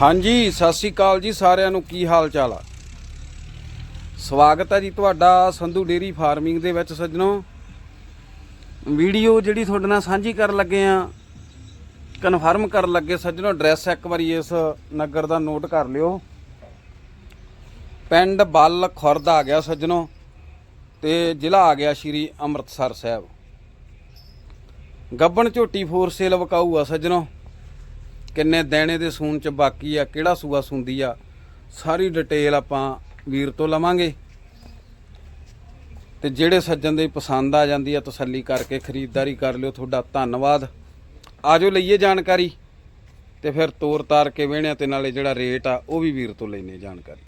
ਹਾਂਜੀ, ਸਤਿ ਸ੍ਰੀ ਅਕਾਲ ਜੀ ਸਾਰਿਆਂ ਨੂੰ। ਕੀ ਹਾਲ ਚਾਲ ਆ? ਸਵਾਗਤ ਹੈ ਜੀ ਤੁਹਾਡਾ ਸੰਧੂ ਡੇਰੀ ਫਾਰਮਿੰਗ ਦੇ ਵਿੱਚ ਸੱਜਣੋ। ਵੀਡੀਓ ਜਿਹੜੀ ਤੁਹਾਡੇ ਨਾਲ ਸਾਂਝੀ ਕਰਨ ਲੱਗੇ ਆ, ਕਨਫਰਮ ਕਰਨ ਲੱਗੇ ਸੱਜਣੋ, ਐਡਰੈਸ ਇੱਕ ਵਾਰੀ ਇਸ ਨਗਰ ਦਾ ਨੋਟ ਕਰ ਲਿਓ। ਪਿੰਡ ਬੱਲ ਖੁਰਦ ਆ ਗਿਆ ਸੱਜਣੋ ਤੇ ਜ਼ਿਲ੍ਹਾ ਆ ਗਿਆ ਸ਼੍ਰੀ ਅੰਮ੍ਰਿਤਸਰ ਸਾਹਿਬ। ਗੱਬਣ ਝੋਟੀ ਫੋਰ ਸੇਲ ਵਕਾਊ ਆ ਸੱਜਣੋ। ਕਿੰਨੇ ਦੇਣੇ ਦੇ ਸੂਨ ਚ ਬਾਕੀ ਆ ਕਿਹੜਾ ਸੂਆ ਸੁੰਦੀ ਆ ਸਾਰੀ ਡਿਟੇਲ ਆਪਾਂ ਵੀਰ ਤੋਂ ਲਵਾਂਗੇ। ਤੇ ਜਿਹੜੇ ਸੱਜਣ ਦੇ ਪਸੰਦ ਆ ਜਾਂਦੀ ਆ ਤਸੱਲੀ ਕਰਕੇ ਖਰੀਦਦਾਰੀ ਕਰ ਲਿਓ ਤੁਹਾਡਾ ਧੰਨਵਾਦ। ਆਜੋ ਲਈਏ ਜਾਣਕਾਰੀ। ਤੇ ਫਿਰ ਤੋਰ ਤਾਰ ਕੇ ਵੇਹਣਿਆ ਤੇ ਨਾਲੇ ਜਿਹੜਾ ਰੇਟ ਆ ਉਹ ਵੀ ਵੀਰ ਤੋਂ ਲੈਨੇ ਜਾਣਕਾਰੀ।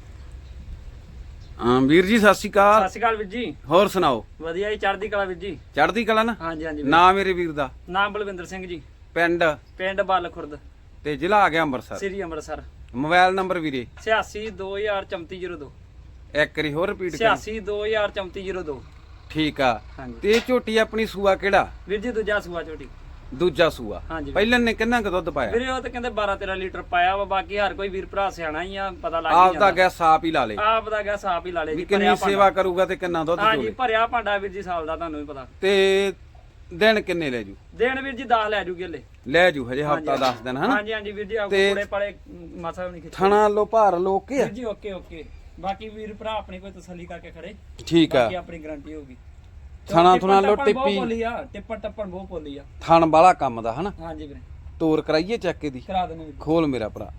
ਹਾਂ ਵੀਰ ਜੀ ਸਤਿ ਸ਼੍ਰੀ ਅਕਾਲ। ਸਤਿ ਸ਼੍ਰੀ ਅਕਾਲ ਵੀਰ ਜੀ। ਹੋਰ ਸੁਣਾਓ? ਵਧੀਆ ਜੀ ਚੜ੍ਹਦੀ ਕਲਾ ਵੀਰ ਜੀ। ਚੜ੍ਹਦੀ ਕਲਾ ਨਾ? ਹਾਂਜੀ ਹਾਂਜੀ ਵੀਰ। ਨਾਂ ਮੇਰੇ ਵੀਰ ਦਾ। ਨਾਮ ਬਲਵਿੰਦਰ ਸਿੰਘ ਜੀ। ਪਿੰਡ? ਪਿੰਡ ਬੱਲ ਖੁਰਦ ਤੇ ਜ਼ਿਲ੍ਹਾ ਆ ਗਿਆ ਅੰਮ੍ਰਿਤਸਰ। ਸ੍ਰੀ ਅੰਮ੍ਰਿਤਸਰ। ਮੋਬਾਈਲ ਨੰਬਰ ਵੀਰੇ। 86 203402 ਇੱਕ ਵਾਰੀ ਹੋਰ ਰਿਪੀਟ ਕਰ 86 203402 ਠੀਕ ਆ। ਹਾਂਜੀ। ਤੇ ਇਹ ਝੋਟੀ ਆਪਣੀ ਸੂਆ ਕਿਹੜਾ? ਵੀਰ ਜੀ ਦੂਜਾ ਸੂਆ ਝੋਟੀ। ਦੂਜਾ ਸੂਆ। ਹਾਂਜੀ। ਪਹਿਲਾਂ ਨੇ ਕਿੰਨਾ ਕੁ ਦੁੱਧ ਪਾਇਆ? ਵੀਰੇ ਉਹ ਤਾਂ ਕਹਿੰਦੇ 12 13 ਲੀਟਰ ਪਾਇਆ ਵਾ ਬਾਕੀ ਹਰ ਕੋਈ ਵੀਰ ਭਰਾ ਸਿਆਣਾ ਹੀ ਆ ਪਤਾ ਲੱਗ ਆਪ ਹੀ ਦਾ ਜਾਂਦਾ ਗੈਸ ਆਪ ਹੀ ਲਾ ਲੇ। ਆਪ ਦਾ ਗਿਆ ਸਾਪ ਹੀ ਲਾ ਲੇ ਵੀ ਜੀ ਕਿੰਨੀ ਭਰਿਆ ਸੇਵਾ ਕਰੂਗਾ ਤੇ ਕਿੰਨਾ ਦੁੱਧ ਭਾਂਡਾ। ਹਾਂਜੀ ਚੋਲੇ ਭਰਿਆ ਭਾਂਡਾ ਵੀਰ ਜੀ ਸਾਲ ਦਾ ਤੁਹਾਨੂੰ ਵੀ ਪਤਾ। ਤੇ ਦਿਨ ਕਿੰਨੇ ਲੈ ਜੂ? ਦੇਣ ਵੀਰ ਜੀ 10 ਲੈ ਜੂਗੇ ਹਲੇ। ਲੈ ਜੂ ਹਜੇ ਹਫਤਾ 10 ਦਿਨ ਹਨਾ? ਹਾਂਜੀ ਹਾਂਜੀ ਵੀਰ ਜੀ ਆ ਤੇ- ਕੋੜੇ ਪਾਲੇ ਮਾਸਾ ਵੀ ਨਹੀਂ ਖਿੱਚੇ। ਥਣਾ ਲੋ ਭਾਰ ਲੋ ਕੇ ਆ? ਵੀਰ ਜੀ ਓਕੇ ਓਕੇ। ਬਾਕੀ ਵੀਰ ਭਰਾ ਆਪਣੀ ਕੋਈ ਤਸੱਲੀ ਕਰਕੇ ਖੜੇ। ਠੀਕ ਆ। ਬਾਕੀ ਆਪਣੀ ਗਾਰੰਟੀ ਹੋਊਗੀ। ਥਣਾ ਥੁਣਾ ਲੋ ਟਿੱਪੀ ਬਹੁਤ ਬੋਲੀ ਆ ਟਿੱਪਣ ਟੱਪਣ ਬਹੁਤ ਬੋਲੀ ਆ। ਥਣ ਵਾਲਾ ਕੰਮ ਦਾ ਹਨਾ? ਹਾਂਜੀ ਵੀਰੇ। ਤੋਰ ਕਰਾਈਏ ਚੱਕ ਦੀ ਕਰਾ ਦੇਣੇ ਵੀਰ ਖੋਲ ਮੇਰਾ ਭਰਾ।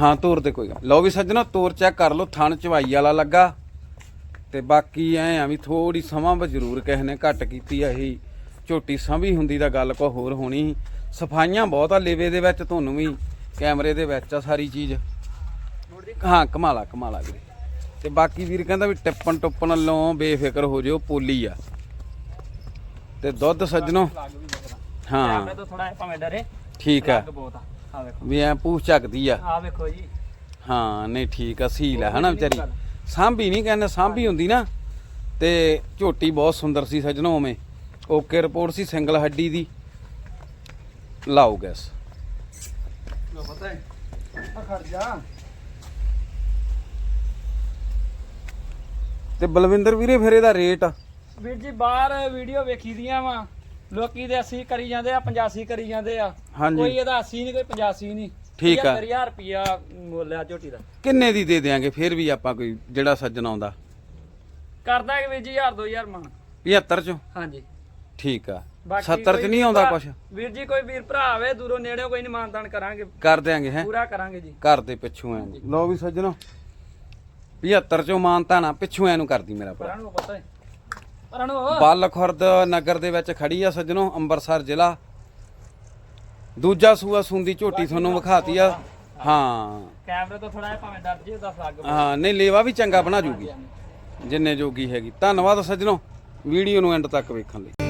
ਹਾਂ ਤੋਰ ਤੇ ਕੋਈ ਗੱਲ ਲਓ ਵੀ ਸੱਜਣਾ ਤੋਰ ਚੈੱਕ ਕਰ ਲਓ ਥਣ ਚਵਾਈ ਵਾਲਾ ਲੱਗਾ। ਤੇ ਬਾਕੀ ਐ ਆ ਵੀ ਥੋੜੀ ਸਮਾਂ ਬ ਜ਼ਰੂਰ ਕਿਸੇ ਨੇ ਘੱਟ ਕੀਤੀ ਆ ਇਹ। ਝੋਟੀ ਸੰਭੀ ਹੁੰਦੀ ਤਾਂ ਗੱਲ ਕੋ ਹੋਰ ਹੋਣੀ। ਸਫਾਈਆਂ ਬਹੁਤ ਆ ਲੇਵੇ ਦੇ ਵਿੱਚ ਤੁਹਾਨੂੰ ਵੀ ਕੈਮਰੇ ਦੇ ਵਿੱਚ ਆ ਸਾਰੀ ਚੀਜ਼। ਹਾਂ ਕਮਾਲਾ ਕਮਾਲਾ ਵੀਰੇ। ਤੇ ਬਾਕੀ ਵੀਰ ਕਹਿੰਦਾ ਵੀ ਟਿੱਪਣ ਟੁੱਪਣ ਵੱਲੋਂ ਬੇਫਿਕਰ ਹੋ ਜਿਓ ਪੋਲੀ ਆ। ਤੇ ਦੁੱਧ ਸੱਜਣੋ? ਵੀ ਹਾਂ। ਆਪਣੇ ਤੋਂ ਥੋੜਾ ਭਾਵੇਂ ਡਰੇ। ਠੀਕ ਆ। ਵੀ ਐ ਪੂਛ ਚੱਕਦੀ ਆ। ਆ ਵੇਖੋ ਜੀ। ਹਾਂ ਨਹੀਂ ਠੀਕ ਆ ਸੀਲ ਆ ਹਨਾ ਵਿਚਾਰੀ? ਸਾਂਭੀ ਨਹੀਂ ਕਹਿੰਦੇ ਸਾਂਭੀ ਹੁੰਦੀ ਨਾ। ਤੇ ਝੋਟੀ ਬਹੁਤ ਸੁੰਦਰ ਸੀ ਸਜਣੋ ਉਵੇਂ। ਓਕੇ ਰਿਪੋਰਟ ਸੀ ਸਿੰਗਲ ਹੱਡੀ ਦੀ। ਲਾਓ ਗੈਸ। ਲੋ ਪਤਾ ਹੈ ਆ ਖੜ ਜਾ। ਤੇ ਬਲਵਿੰਦਰ ਵੀਰੇ ਫਿਰ ਇਹਦਾ ਰੇਟ? ਵੀਰ ਜੀ ਬਾਹਰ ਵੀਡੀਓ ਵੇਖੀ ਦੀਆਂ ਵਾ। ਲੋਕੀ ਦੇ 80 ਕਰੀ ਜਾਂਦੇ ਆ 85 ਕਰੀ ਜਾਂਦੇ ਆ। ਹਾਂਜੀ। ਕੋਈ ਇਹਦਾ 80 ਨਹੀਂ ਕੋਈ 85 ਨਹੀਂ। ਠੀਕ ਆ। 1000 ਰੁਪਿਆ ਮੁੱਲਿਆ ਝੋਟੀ ਦਾ। ਕਿੰਨੇ ਦੀ ਦੇ ਦਿਆਂਗੇ? ਫਿਰ ਵੀ ਆਪਾਂ ਕੋਈ ਜਿਹੜਾ ਸੱਜਣ ਆਉਂਦਾ। ਕਰਦਾ ਕਿ ਵੀਰ ਜੀ 1000 2000 ਮਣ 75 ਚੋਂ? ਹਾਂਜੀ। ਠੀਕ ਆ। ਬਾਕੀ 70 ਚ ਨਹੀਂ ਆਉਂਦਾ ਕੁਛ? ਵੀਰ ਜੀ ਕੋਈ ਵੀਰ ਭਰਾ ਆਵੇ ਦੂਰੋਂ ਨੇੜਿਓਂ ਕੋਈ ਨਹੀਂ ਮਾਨਦਾਨ ਕਰਾਂਗੇ। ਕਰ ਦਿਆਂਗੇ ਹੈ? ਪੂਰਾ ਕਰਾਂਗੇ ਜੀ। ਘਰ ਦੇ ਪਿੱਛੋਂ ਐ ਲਓ ਵੀ ਸੱਜਣੋ। 75 ਚੋਂ ਮਾਨਤਾ ਨਾ ਪਿੱਛੋਂ ਐ ਨੂੰ ਕਰਦੀ ਮੇਰਾ ਭਰਾ। ਨੂੰ ਪਤਾ ਹੈ ਬੱਲ ਖੁਰਦ ਨਗਰ ਦੇ ਵਿੱਚ ਖੜੀ ਆ ਸੱਜਣੋ ਅੰਮ੍ਰਿਤਸਰ ਜ਼ਿਲ੍ਹਾ। ਦੂਜਾ ਸੂਆ ਸੁੰਦੀ ਝੋਟੀ ਤੁਹਾਨੂੰ ਵਿਖਾਤੀ ਆ। ਹਾਂ। ਕੈਮਰੇ ਤੋਂ ਥੋੜਾ ਜਿਹਾ ਭਾਵੇਂ ਡਰ ਜੀ ਉਹਦਾ ਫਲੱਗ ਹਾਂ ਨਹੀਂ ਲੇਵਾ ਵੀ ਚੰਗਾ ਬਣਾ ਜੂਗੀ। ਜਿੰਨੇ ਜੋਗੀ ਹੈਗੀ। ਧੰਨਵਾਦ ਸੱਜਣੋ। ਵੀਡੀਓ ਨੂੰ ਐਂਡ ਤੱਕ ਵੇਖਣ ਲਈ।